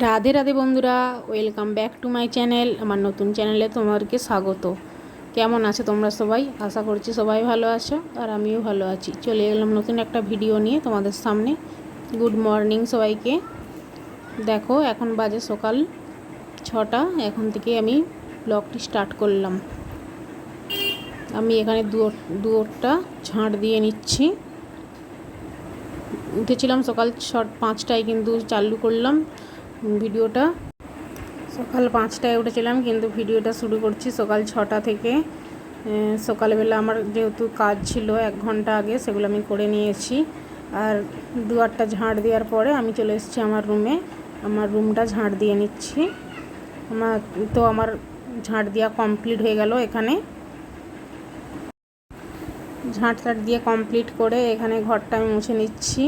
রাধে রাধে বন্ধুরা welcome back to my channel আমার নতুন চ্যানেলে তোমাদেরকে স্বাগত। কেমন আছে তোমরা সবাই? আশা করছি সবাই ভালো আছো আর আমিও ভালো আছি। চলে এলাম নতুন একটা ভিডিও নিয়ে তোমাদের সামনে। গুড মর্নিং সবাইকে। দেখো, এখন বাজে সকাল ছটা। এখন থেকে আমি ব্লগটি স্টার্ট করলাম। আমি এখানে দুয়োর দুয়োরটা ঝাঁট দিয়ে নিচ্ছি। উঠেছিলাম সকাল ছ পাঁচটায় কিন্তু চালু করলাম। ভিডিওটা। সকাল পাঁচটায় উঠেছিলাম, কিন্তু ভিডিওটা শুরু করছি সকাল ছটা থেকে। সকালবেলা আমার যেহেতু কাজ ছিল এক ঘণ্টা আগে, সেগুলো আমি করে নিয়েছি। আর দুয়ারটা ঝাঁট দেওয়ার পরে আমি চলে এসেছি আমার রুমে। আমার রুমটা ঝাঁট দিয়ে নিচ্ছি। আমার, তো আমার ঝাঁট দেওয়া কমপ্লিট হয়ে গেল এখানে। ঝাঁট টাট দিয়ে কমপ্লিট করে এখানে ঘরটা আমি মুছে নিচ্ছি।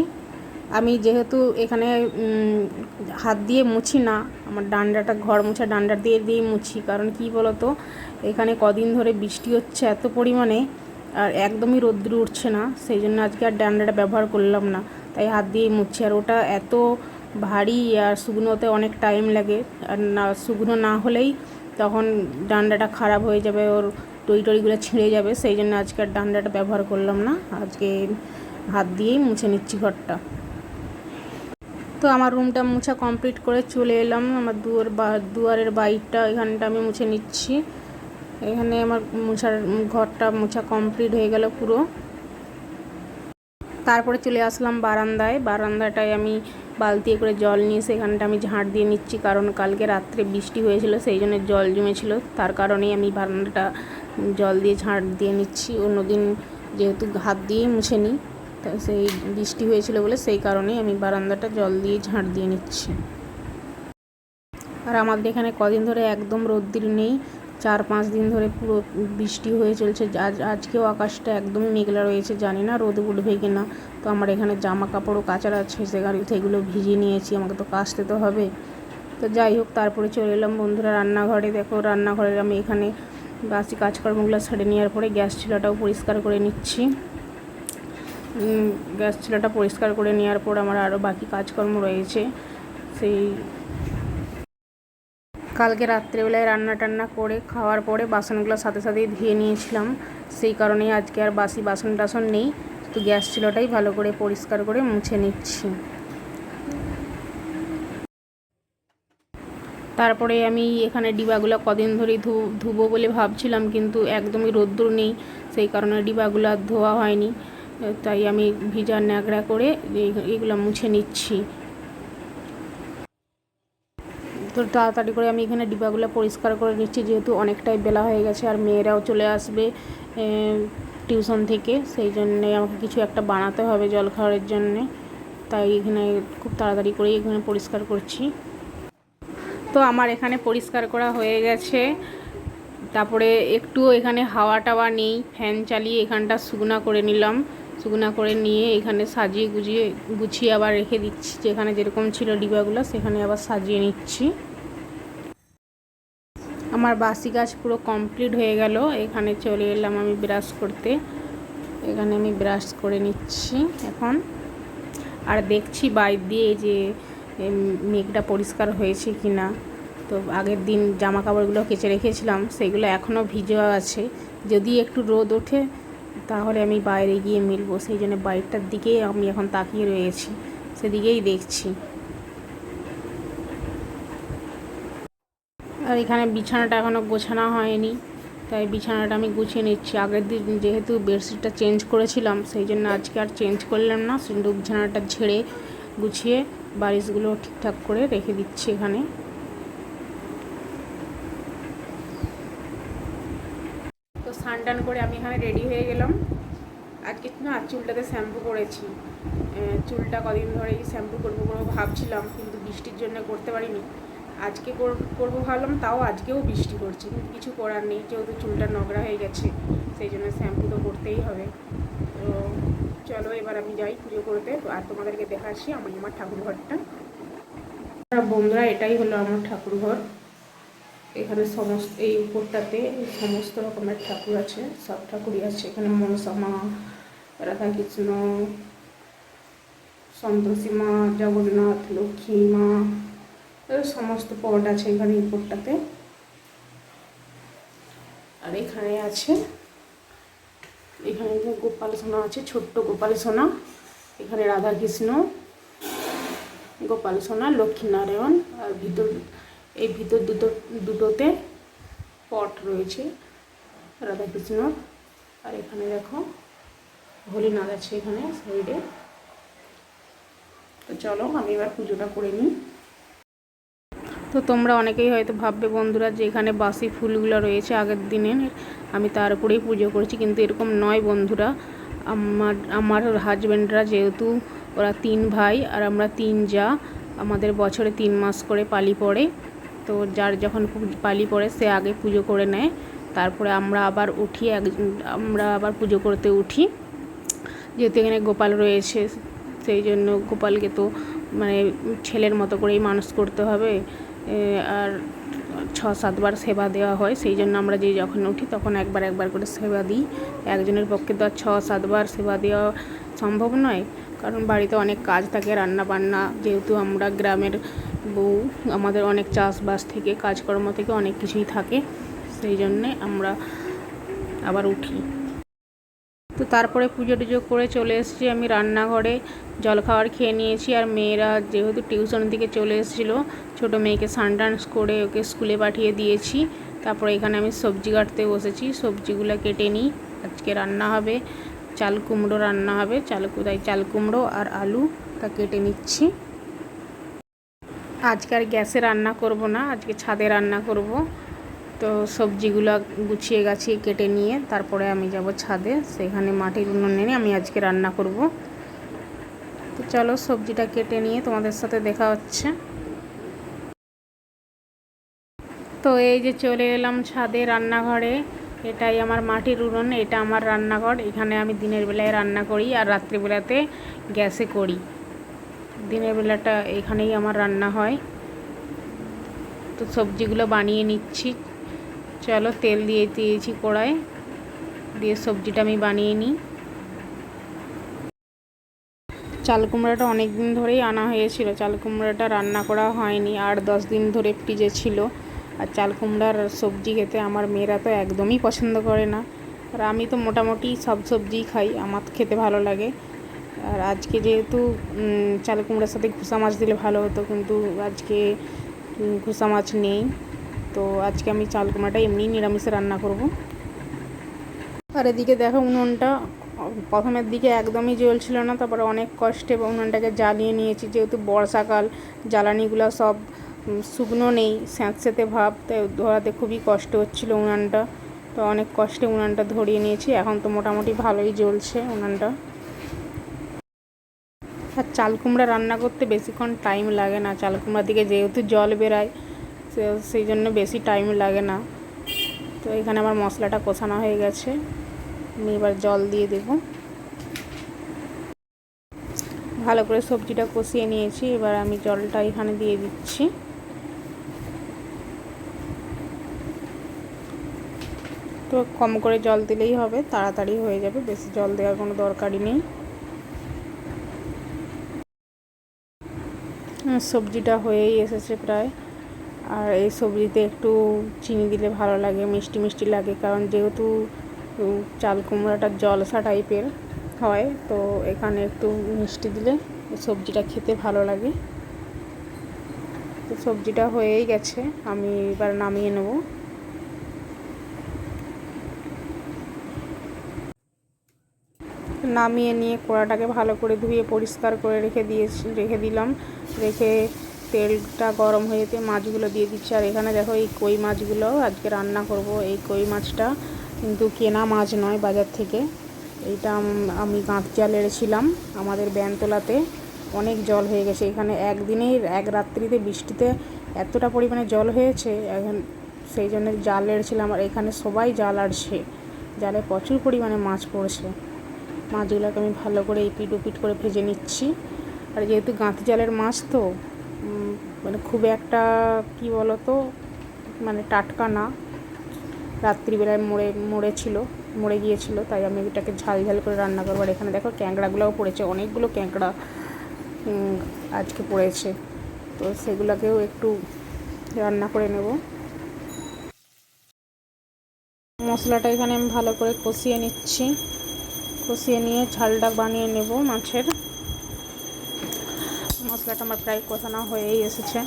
আমি যেহেতু এখানে হাত দিয়ে মুছি না, আমার ডান্ডাটা, ঘর মোছা ডান্ডা দিয়ে, দিয়েই মুছি। কারণ কি বলতো, এখানে কদিন ধরে বৃষ্টি হচ্ছে এত পরিমাণে, আর একদমই রোদ্র উঠছে না, সেই জন্য আজকে আর ডান্ডাটা ব্যবহার করলাম না। তাই হাত দিয়েই মুছি, আর ওটা এত ভারী আর শুকনোতে অনেক টাইম লাগে। আর না, শুকনো না হলেই তখন ডান্ডাটা খারাপ হয়ে যাবে, ওর টই টইগুলো ছিঁড়ে যাবে। সেই জন্য আজকে আর ডান্ডাটা ব্যবহার করলাম না, আজকে হাত দিয়েই মুছে নিচ্ছি ঘরটা। তো আমার রুমটা মুছা কমপ্লিট করে চলে এলাম। আমার দুয়ার বা, দুয়ারের বাইরটা এখানটা আমি মুছে নিচ্ছি। এখানে আমার মুছার, ঘরটা মুছা কমপ্লিট হয়ে গেল পুরো। তারপরে চলে আসলাম বারান্দায়। বারান্দাটায় আমি বালতি করে জল নিয়ে সেখানটা আমি ঝাঁট দিয়ে নিচ্ছি কারণ কালকে রাত্রে বৃষ্টি হয়েছিল, সেই জন্য জল জমেছিল। তার কারণেই আমি বারান্দাটা জল দিয়ে ঝাঁট দিয়ে নিচ্ছি। অন্যদিন যেহেতু হাত দিয়েই মুছে নিই। সেই বৃষ্টি হয়েছিল বলে সেই কারণেই আমি বারান্দাটা জল দিয়ে ঝাঁট দিয়ে নিচ্ছি। আর আমাদের এখানে কদিন ধরে একদম রোদ্দির নেই। চার পাঁচ দিন ধরে পুরো বৃষ্টি হয়ে চলছে। আজ, আজকেও আকাশটা একদম মেঘলা রয়েছে, জানি না রোদ উঠবে কি না। তো আমার এখানে জামা কাপড়ও কাচার আছে সেখানে সেগুলো ভিজিয়ে নিয়েছি, আমাকে তো কাচতে তো হবে। তো যাই হোক, তারপরে চলে এলাম বন্ধুরা রান্নাঘরে। দেখো রান্নাঘরে আমি এখানে বাসি কাজকর্মগুলো ছেড়ে নেওয়ার পরে গ্যাস চুলাটাও পরিষ্কার করে নিচ্ছি। গ্যাস চুলাটা পরিষ্কার করে নেওয়ার পর আমার আরও বাকি কাজকর্ম রয়েছে। সেই কালকে রাত্রেবেলায় রান্না টান্না করে খাওয়ার পরে বাসনগুলো সাথে সাথেই ধুয়ে নিয়েছিলাম। সেই কারণেই আজকে আর বাসি বাসন টাসন নেই। তো গ্যাস চুলাটাই ভালো করে পরিষ্কার করে মুছে নিচ্ছি। তারপরে আমি এখানে ডিবাগুলো কদিন ধরেই ধুবো বলে ভাবছিলাম, কিন্তু একদমই রোদ্দুর নেই। সেই কারণে ডিবাগুলো আর ধোয়া হয়নি। তাই আমি ভিজা ন্যাকড়া করে এগুলো মুছে নিচ্ছি। তো তাড়াতাড়ি করে আমি এখানে ডিবাগুলো পরিষ্কার করে নিচ্ছি, যেহেতু অনেকটাই বেলা হয়ে গেছে আর মেয়েরাও চলে আসবে টিউশন থেকে। সেই জন্যে আমাকে কিছু একটা বানাতে হবে জল খাওয়ারের জন্যে। তাই এখানে খুব তাড়াতাড়ি করে এখানে পরিষ্কার করছি। তো আমার এখানে পরিষ্কার করা হয়ে গেছে। তারপরে একটু এখানে হাওয়া টাওয়া নেই, ফ্যান চালিয়ে এখানটা শুকনা করে নিলাম। শুকনা করে নিয়ে এখানে সাজিয়ে গুজিয়ে গুছিয়ে আবার রেখে দিচ্ছি। যেখানে যেরকম ছিল ডিবাগুলো, সেখানে আবার সাজিয়ে নিচ্ছি। আমার বাসি গাছ পুরো কমপ্লিট হয়ে গেল। এখানে চলে এলাম আমি ব্রাশ করতে। এখানে আমি ব্রাশ করে নিচ্ছি এখন। আর দেখছি বাইর দিয়ে যে মেঘটা পরিষ্কার হয়েছে কি না তো আগের দিন জামা কাপড়গুলো কেচে রেখেছিলাম, সেগুলো এখনও ভিজোয়া আছে। যদি একটু রোদ ওঠে তাহলে আমি বাইরে গিয়ে মিলবো। সেই জন্য বাইরটার দিকেই আমি এখন তাকিয়ে রয়েছি। সেদিকেই দেখছি। আর এখানে বিছানাটা এখনও গোছানো হয়নি। তাই বিছানাটা আমি গুছিয়ে নিচ্ছি। আগের দিন যেহেতু বেডশিটটা চেঞ্জ করেছিলাম, সেই জন্য আজকে আর চেঞ্জ করলাম না। কিন্তু বিছানাটা ঝেড়ে গুছিয়ে বারিশগুলো ঠিকঠাক করে রেখে দিচ্ছি এখানে তো স্নান টান করে আমি এখানে রেডি হয়ে গেলাম। আজকে না, চুলটাতে শ্যাম্পু করেছি চুলটা কদিন ধরেই শ্যাম্পু করব করব ভাবছিলাম, কিন্তু বৃষ্টির জন্য করতে পারিনি। আজকে করব ভাবলাম, তাও আজকেও বৃষ্টি করছে কিন্তু কিছু করার নেই, যেহেতু চুলটা নোংরা হয়ে গেছে, সেই জন্য শ্যাম্পু তো করতেই হবে। তো চলো, এবার আমি যাই পুজো করতে, আর তোমাদেরকে দেখাচ্ছি, আমি আমার ঠাকুর ঘরটা বন্ধুরা, এটাই হলো আমার ঠাকুর ঘর এখানে সমস্ত, এই উপরটাতে সমস্ত রকমের ঠাকুর আছে, সব ঠাকুরই আছে। এখানে মনসা মা, রাধাকৃষ্ণ, সন্তোষী মা, জগন্নাথ, লক্ষ্মী মা সমস্ত পট আছে এখানে এই পটটাতে আর এখানে আছে, এখানে গোপাল সোনা আছে, ছোট্ট গোপাল সোনা, এখানে রাধাকৃষ্ণ, গোপাল সোনা লক্ষ্মীনারায়ণ আর ভিতর এই ভিতর দুটো, দুটোতে পট রয়েছে, রাধাকৃষ্ণ। আর এখানে দেখো ভোলেনাথ আছে এখানে, সাইডে। তো চলো, আমি এবার পুজোটা করে নিই। তো তোমরা অনেকেই হয়তো ভাববে, বন্ধুরা, যে এখানে বাসি ফুলগুলো রয়েছে আগের দিনের। আমি তার উপরেই পুজো করেছি, কিন্তু এরকম নয়, বন্ধুরা। আমার আমার হাজব্যান্ডরা যেহেতু, ওরা তিন ভাই, আর আমরা তিন যা। আমাদের বছরে তিন মাস করে পালি পড়ে। তো যার যখন পালি পড়ে সে আগে পুজো করে নেয়। তারপরে আমরা আবার উঠি, এক, আমরা আবার পুজো করতে উঠি। যেহেতু এখানে গোপাল রয়েছে, সেই জন্য গোপালকে তো মানে ছেলের মতো করেই মানুষ করতে হবে। আর ছ সাতবার সেবা দেওয়া হয়, সেই জন্য আমরা যে যখন উঠি তখন একবার একবার করে সেবা দিই। একজনের পক্ষে তো আর ছ সাতবার সেবা দেওয়া সম্ভব নয়, কারণ বাড়িতে অনেক কাজ থাকে রান্না বান্না যেহেতু আমরা গ্রামের বউ আমাদের অনেক চাষবাস থেকে, কাজকর্ম থেকে অনেক কিছুই থাকে, সেই জন্যে আমরা আবার উঠি। তো তারপরে পুজো টুজো করে চলে এসেছি আমি রান্নাঘরে জলখাবার খেয়ে নিয়েছি আর মেয়েরা যেহেতু টিউশন থেকে চলে এসেছিল, ছোটো মেয়েকে সানডান্স করে ওকে স্কুলে পাঠিয়ে দিয়েছি। তারপরে এখানে আমি সবজি কাটতে বসেছি, সবজিগুলো কেটে নিই, আজকে রান্না হবে, চাল কুমড়ো রান্না হবে, চাল তাই চাল কুমড়ো আর আলু তা কেটে নিচ্ছি। আজকে আর গ্যাসে রান্না করব না, আজকে ছাদে রান্না করব। তো সবজিগুলো গুছিয়ে গাছিয়ে কেটে নিয়ে তারপরে আমি যাব ছাদে, সেখানে মাটির উনুনে আমি আজকে রান্না করব। তো চলো সবজিটা কেটে নিয়ে তোমাদের সাথে দেখা হচ্ছে। তো এই যে চলে এলাম ছাদে রান্নাঘরে, এটাই আমার মাটির উনুন, এটা আমার রান্নাঘর, এখানে আমি দিনের বেলায় রান্না করি আর রাত্রিবেলাতে গ্যাসে করি। দিনের বেলাটা এখানেই আমার রান্না হয়। তো সবজিগুলো বানিয়ে নিচ্ছি। চলো তেল দিয়ে দিয়েছি কড়ায় দিয়ে সবজিটা আমি বানিয়ে নিই। চাল কুমড়াটা অনেক দিন ধরেই আনা হয়েছিল। চাল কুমড়াটা রান্না করা হয়নি। আর দশ দিন ধরে ফ্রিজে ছিল। আর চাল কুমড়ার সবজি খেতে আমার মেয়েরা তো একদমই পছন্দ করে না। আর আমি তো মোটামুটি সব সবজিই খাই। আমার খেতে ভালো লাগে। আর আজকে যেহেতু চাল কুমড়ার সাথে ঘুষা মাছ দিলে ভালো হতো, কিন্তু আজকে ঘুষা মাছ নেই। তো আজকে আমি চাল কুমড়াটা এমনি নিরামিষে রান্না করব। আর এদিকে দেখো উনুনটা, প্রথমের দিকে একদমই জ্বলছিল না, তারপরে অনেক কষ্টে উনুনটাকে জ্বালিয়ে নিয়েছি, যেহেতু বর্ষাকাল, জ্বালানিগুলো সব শুকনো নেই স্যাঁতস্যাঁতে ভাব, তাই ধরাতে খুবই কষ্ট হচ্ছিল উনানটা। তো অনেক কষ্টে উনানটা ধরিয়ে নিয়েছি, এখন তো মোটামুটি ভালোই জ্বলছে উনানটা। চাল কুমড়া রান্না করতে বেশিক্ষণ টাইম লাগে না। চাল কুমড়া দিকে যেহেতু জল বেরায় সেই জন্য বেশি টাইম লাগে না। তো এখানে আমার মশলাটা কষানো হয়ে গেছে। আমি এবার জল দিয়ে দেব। ভালো করে সবজিটা কষিয়ে নিয়েছি। এবার আমি জলটা এখানে দিয়ে দিচ্ছি। তো কম করে জল দিলেই হবে, তাড়াতাড়ি হয়ে যাবে। বেশি জল দেওয়ার কোনো দরকারই নেই। সবজিটা হয়েই এসেছে প্রায়। আর এই সবজিতে একটু চিনি দিলে ভালো লাগে, মিষ্টি মিষ্টি লাগে, কারণ যেহেতু চাল কুমড়াটা জলসা টাইপের হয়, তো এখানে একটু মিষ্টি দিলে সবজিটা খেতে ভালো লাগে। তো সবজিটা হয়েই গেছে, আমি এবার নামিয়ে নেব। নামিয়ে নিয়ে কড়াটাকে ভালো করে ধুয়ে পরিষ্কার করে রেখে দিয়েছি, রেখে দিলাম। রেখে তেলটা গরম হয়ে যেতে মাছগুলো দিয়ে দিচ্ছি। আর এখানে দেখো এই কই মাছগুলো, আজকে রান্না করব। এই কই মাছটা কিন্তু কেনা মাছ নয় বাজার থেকে। এইটা আমি গাঁত জাল এড়েছিলাম আমাদের ব্যানতলাতে। অনেক জল হয়ে গেছে। এখানে একদিনেই এক রাত্রিতে বৃষ্টিতে এতটা পরিমাণে জল হয়েছে, এখন সেই জন্য জাল এড়েছিলাম আর এখানে সবাই জাল আড়ছে। জালে প্রচুর পরিমাণে মাছ পড়ছে। মাছগুলোকে আমি ভালো করে এপিট ওপিট করে ভেজে নিচ্ছি। আর যেহেতু গাঁতি জালের মাছ তো মানে খুব একটা কি বলো তো মানে টাটকা না। রাত্রিবেলায় মরে মরেছিল মরে গিয়েছিল তাই আমি এটাকে ঝাল ঝাল করে রান্না করব। আর এখানে দেখো ক্যাংড়াগুলোও পড়েছে অনেকগুলো উম, আজকে পড়েছে। তো সেগুলোকেও একটু রান্না করে নেব। মশলাটা এখানে আমি ভালো করে কষিয়ে নিচ্ছি। কষিয়ে নিয়ে ঝালটা বানিয়ে নেব মাছের। মশলাটা আমার প্রায় কষানো হয়েই এসেছে।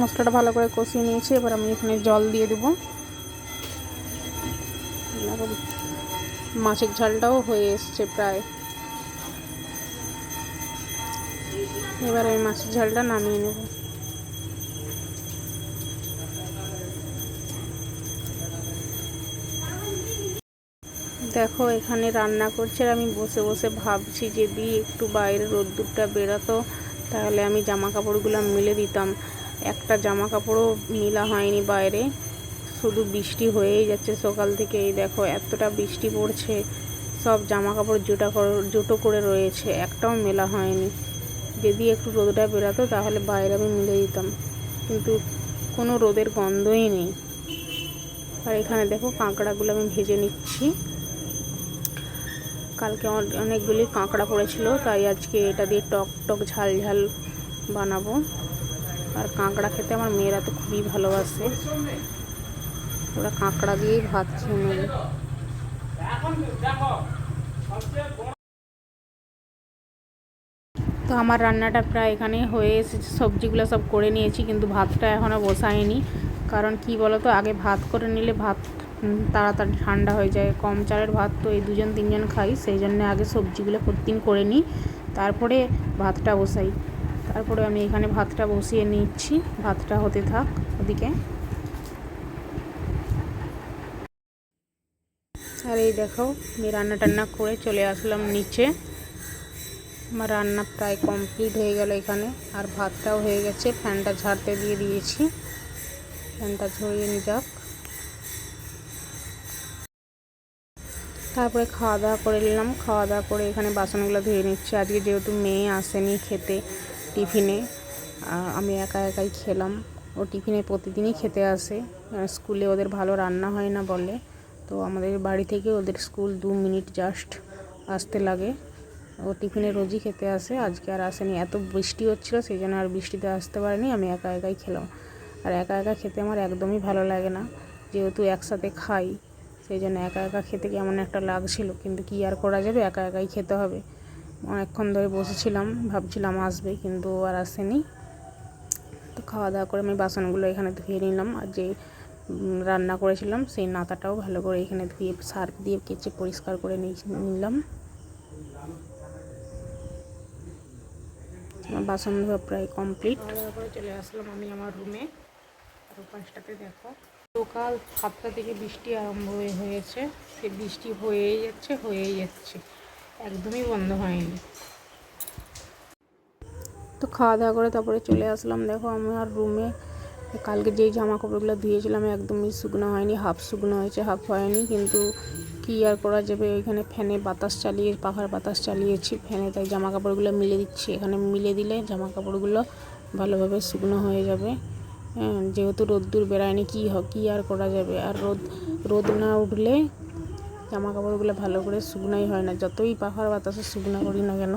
মশলাটা ভালো করে কষিয়ে নিয়েছি, এবার আমি এখানে জল দিয়ে দেবো। মাছের ঝালটাও হয়ে এসছে প্রায়। এবার আমি মাছের ঝালটা নামিয়ে নেব। দেখো, এখানে রান্না করছে আর আমি বসে বসে ভাবছি যদি একটু বাইরে রোদ্দুরটা বেরোতো, তাহলে আমি জামা কাপড়গুলো মিলে দিতাম। একটা জামা কাপড়ও মিলা হয়নি বাইরে, শুধু বৃষ্টি হয়েই যাচ্ছে সকাল থেকে। এই দেখো, এতটা বৃষ্টি পড়ছে, সব জামা কাপড় জুটা জুটো করে রয়েছে, একটাও মেলা হয়নি। যদি একটু রোদটা বেরোতো, তাহলে বাইরে আমি মিলে দিতাম, কিন্তু কোনো রোদের গন্ধই নেই। আর এখানে দেখো, কাঁকড়াগুলো আমি ভেজে নিচ্ছি। কালকে অনেকগুলি কাঁকড়া পড়েছিল, তাই আজকে এটা দিয়ে টক টক ঝাল ঝাল বানাবো। আর কাঁকড়া খেতে আমার মেয়েরা তো খুবই ভালোবাসে। ওরা কাঁকড়া দিয়েই ভাত খেয়ে তো আমার রান্নাটা প্রায় এখানে হয়ে এসেছে। সবজিগুলো সব করে নিয়েছি, কিন্তু ভাতটা এখনও বসায়নি। কারণ কি বলো তো আগে ভাত করে নিলে ভাত তাড়াতাড়ি ঠান্ডা হয়ে যায়। কম চালের ভাত তো এই দুজন তিনজন খাই, সেই জন্য আগে সবজিগুলো প্রতিদিন করে নিই, তারপরে ভাতটা বসাই। তারপরে আমি এখানে ভাতটা বসিয়ে নিচ্ছি, ভাতটা হতে থাক ওদিকে। আর এই দেখো, আমি রান্না টান্না করে চলে আসলাম নিচে। আমার রান্না প্রায় কমপ্লিট হয়ে গেল এখানে, আর ভাতটাও হয়ে গেছে, ফ্যানটা ঝাড়তে দিয়ে দিয়েছি। ফ্যানটা ঝরিয়ে নি যাক। তারপরে খাওয়া দাওয়া করে নিলাম। খাওয়া দাওয়া করে এখানে বাসনগুলো ধুয়ে নিচ্ছি। আজকে যেহেতু মেয়ে আসেনি খেতে টিফিনে আমি একা একাই খেলাম। ও টিফিনে প্রতিদিনই খেতে আসে। স্কুলে ওদের ভালো রান্না হয় না বলে। তো আমাদের বাড়ি থেকে ওদের স্কুল দু মিনিট জাস্ট আসতে লাগে। ও টিফিনে রোজই খেতে আসে। আজকে আর আসেনি। এত বৃষ্টি হচ্ছিল, সেই জন্য আর বৃষ্টিতে আসতে পারেনি। আমি একা একাই খেলাম। আর একা একা খেতে আমার একদমই ভালো লাগে না। যেহেতু একসাথে খাই সেই জন্য একা একা খেতে কেমন একটা লাগছিল, কিন্তু কি আর করা যাবে? একা একাই খেতে হবে। অনেকক্ষণ ধরে বসেছিলাম, ভাবছিলাম আসবে, কিন্তু আর আসেনি। তো খাওয়া দাওয়া করে আমি বাসনগুলো এখানে ধুয়ে নিলাম, আর যে রান্না করেছিলাম সেই নাতাটাও ভালো করে এখানে ধুয়ে সার্ফ দিয়ে কেচে পরিষ্কার করে নিলাম। আমার বাসন ধোয়া প্রায় কমপ্লিট। চলে আসলাম আমি আমার রুমে। পাঁচটাতে দেখো। সকাল সাতটা থেকে বৃষ্টি আরম্ভ হয়ে হয়েছে। সে বৃষ্টি হয়েই যাচ্ছে হয়েই যাচ্ছে। একদমই বন্ধ হয়নি। তো খাওয়া দাওয়া করে তারপরে চলে আসলাম। দেখো আমার রুমে কালকে যেই জামা কাপড়গুলো ধুয়েছিলাম, একদমই শুকনো হয়নি, হাফ শুকনো হয়েছে, হাফ হয়নি। কিন্তু কী আর করা যাবে? ওইখানে ফ্যানে বাতাস চালিয়ে পাখার বাতাস চালিয়েছি ফ্যানে, তাই জামা কাপড়গুলো মিলে দিচ্ছি। এখানে মিলে দিলে জামা কাপড়গুলো ভালোভাবে শুকনো হয়ে যাবে। যেহেতু রোদ্দুর বেড়ায়নি, কী কী আর করা যাবে? আর রোদ রোদ না উঠলে জামা কাপড়গুলো ভালো করে শুকনোই হয় না। যতই পাহাড় বাতাসে শুকনো করি না কেন,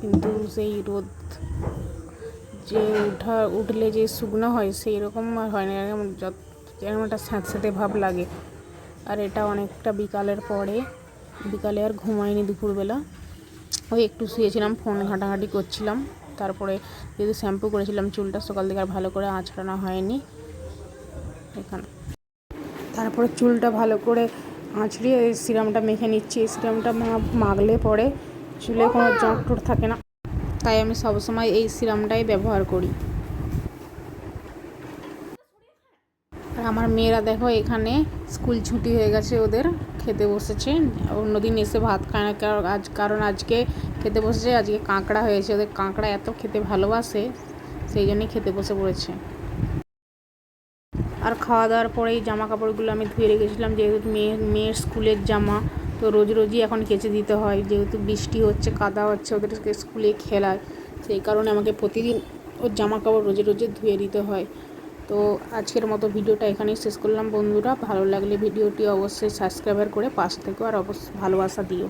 কিন্তু সেই রোদ যে উঠা উঠলে যে শুকনো হয়, সেই রকম আর হয় না। যত যেরকম একটা স্যাঁতস্যাঁতে ভাব লাগে। আর এটা অনেকটা বিকালের পরে, বিকালে আর ঘুমাইনি দুপুরবেলা। ওই একটু শুয়েছিলাম, ফোন ঘাঁটাঘাঁটি করছিলাম। তারপরে যেহেতু শ্যাম্পু করেছিলাম চুলটা সকাল থেকে আর ভালো করে আঁচড়ানো হয়নি। এখানে। তারপরে চুলটা ভালো করে আঁচড়িয়ে এই সিরামটা মেখে নিচ্ছি। এই সিরামটা মাগলে পরে চুলে কোনো জট টট থাকে না। তাই আমি সবসময় এই সিরামটাই ব্যবহার করি। আর আমার মেয়েরা দেখো এখানে স্কুল ছুটি হয়ে গেছে ওদের। খেতে বসেছে। অন্যদিন এসে ভাত খায় না কারণ আজ কারণ আজকে খেতে বসেছে, আজকে কাঁকড়া হয়েছে, ওদের কাঁকড়া এত খেতে ভালোবাসে, সেই জন্যই খেতে বসে পড়েছে। আর খাওয়া দাওয়ার পরেই জামা কাপড়গুলো আমি ধুয়ে রেখেছিলাম, যেহেতু মেয়ের মেয়ের স্কুলের জামা, তো রোজ রোজই এখন কেচে দিতে হয়, যেহেতু বৃষ্টি হচ্ছে, কাদা হচ্ছে ওদেরকে স্কুলে খেলায় সেই কারণে আমাকে প্রতিদিন ওর জামা কাপড় রোজে রোজে ধুয়ে দিতে হয়। তো আজকের মতো ভিডিওটা এখানেই শেষ করলাম বন্ধুরা, ভালো লাগলে ভিডিওটি অবশ্যই সাবস্ক্রাইবার করে পাশ থেকেও আর অবশ্যই ভালোবাসা দিও।